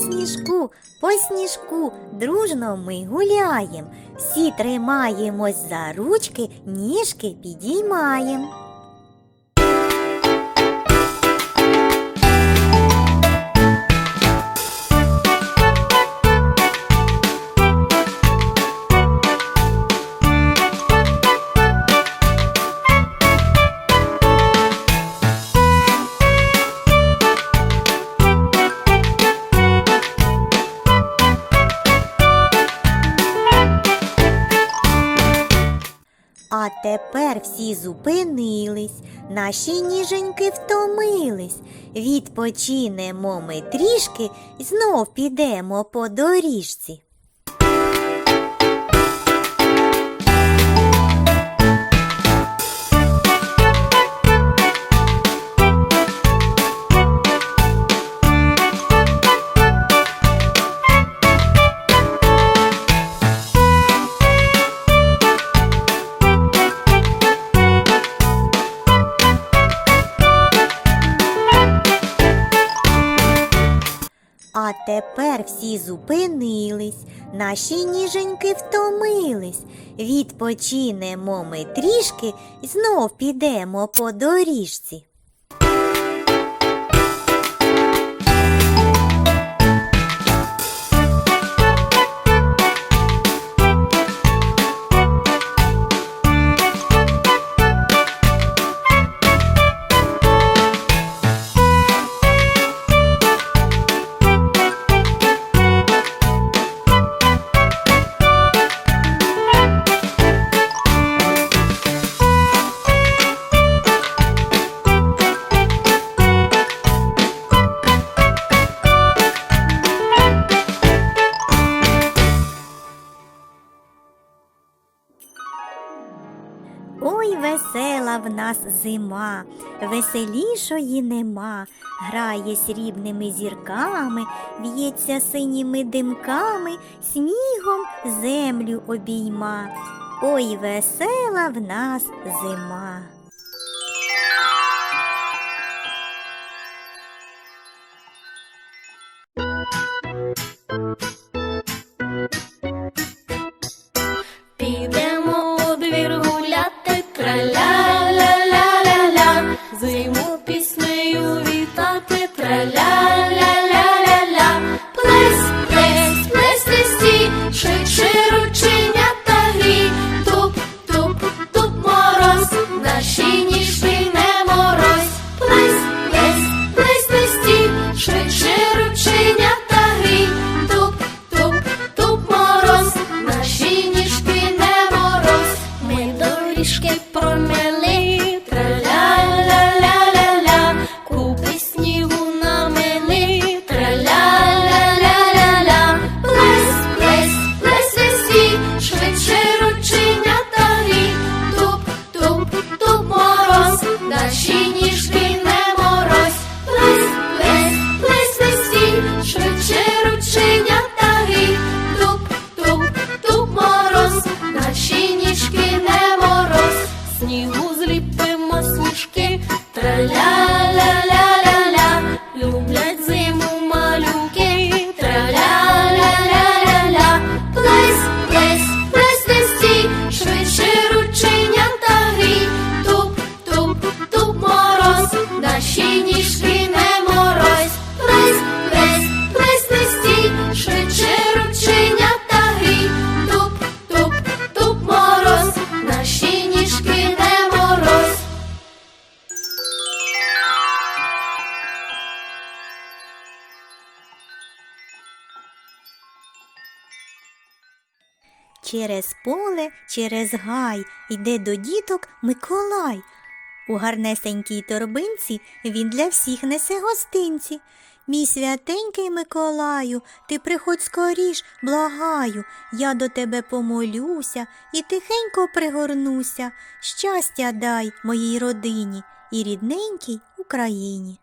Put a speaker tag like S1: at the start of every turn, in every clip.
S1: сніжку, по сніжку дружно ми гуляєм. Всі тримаємось за ручки, ніжки підіймаєм. А тепер всі зупинились, наші ніженьки втомились. Відпочинемо ми трішки знов підемо по доріжці. А тепер всі зупинились, наші ніженьки втомились. Відпочинемо ми трішки знов підемо по доріжці. Ой, весела в нас зима, веселішої нема, грає срібними зірками, в'ється синіми димками, снігом землю обійма. Ой, весела в нас зима.
S2: Мороз, наші
S1: Через поле, через гай йде до діток Миколай. У гарнесенькій торбинці він для всіх несе гостинці. Мій святенький Миколаю, ти приходь скоріш, благаю, я до тебе помолюся і тихенько пригорнуся. Щастя дай моїй родині і рідненькій Україні.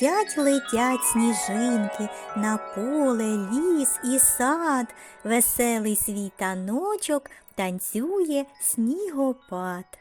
S1: Летять, летять сніжинки на поле, ліс і сад. Веселий свій таночок танцює снігопад.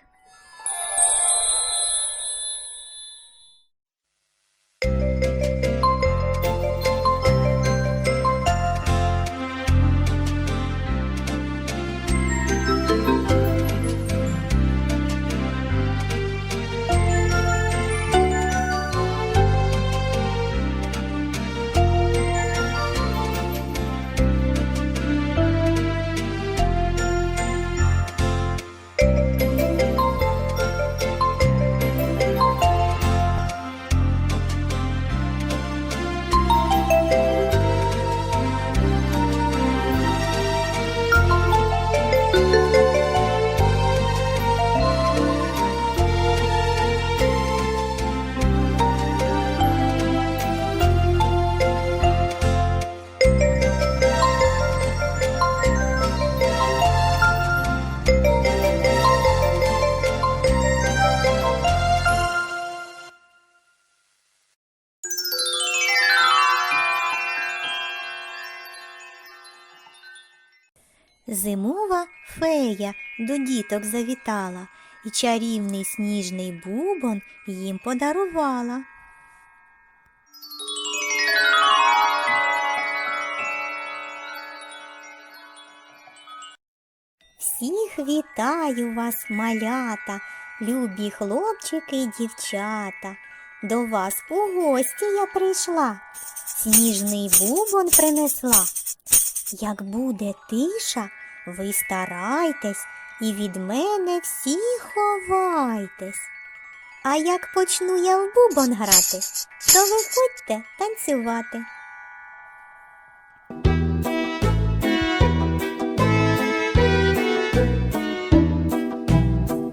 S1: Зимова фея до діток завітала і чарівний сніжний бубон їм подарувала. Всіх вітаю вас, малята, любі хлопчики й дівчата. До вас у гості я прийшла, сніжний бубон принесла. Як буде тиша, ви старайтесь і від мене всі ховайтесь. А як почну я в бубон грати, то виходьте танцювати.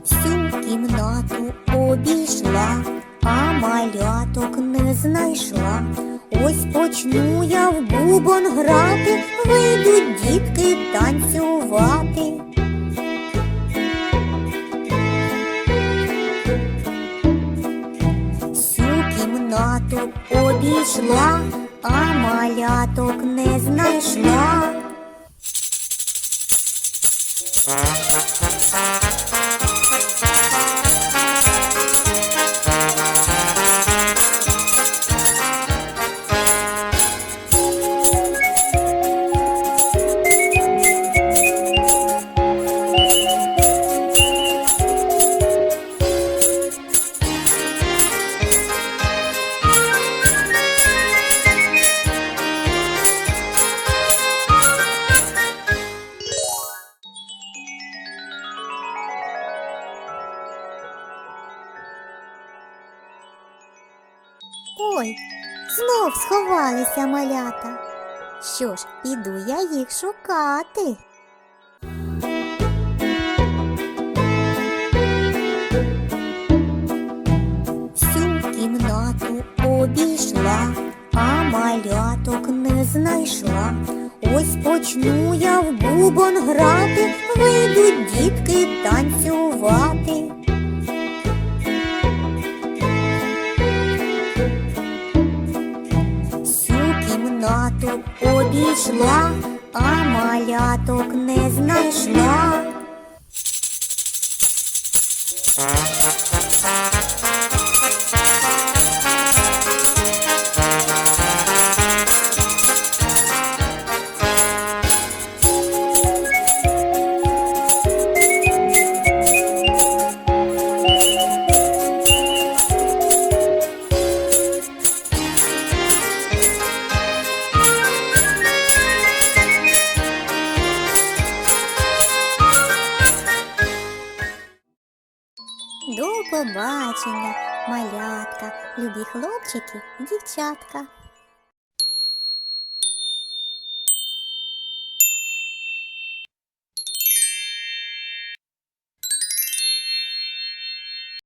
S1: Всю кімнату обійшла, а маляток не знайшла. Ось почну я в бубон грати, вийдуть дітки танцювати. Всю кімнату обійшла, а маляток не знайшла. Ой, знов сховалися малята. Що ж, піду я їх шукати. Всю кімнату обійшла, а маляток не знайшла. Ось почну я в бубон грати, вийдуть дітки танцювати. Кімнату обійшла, а маляток не знайшла. До побачення, малятка, любі хлопчики, дівчатка.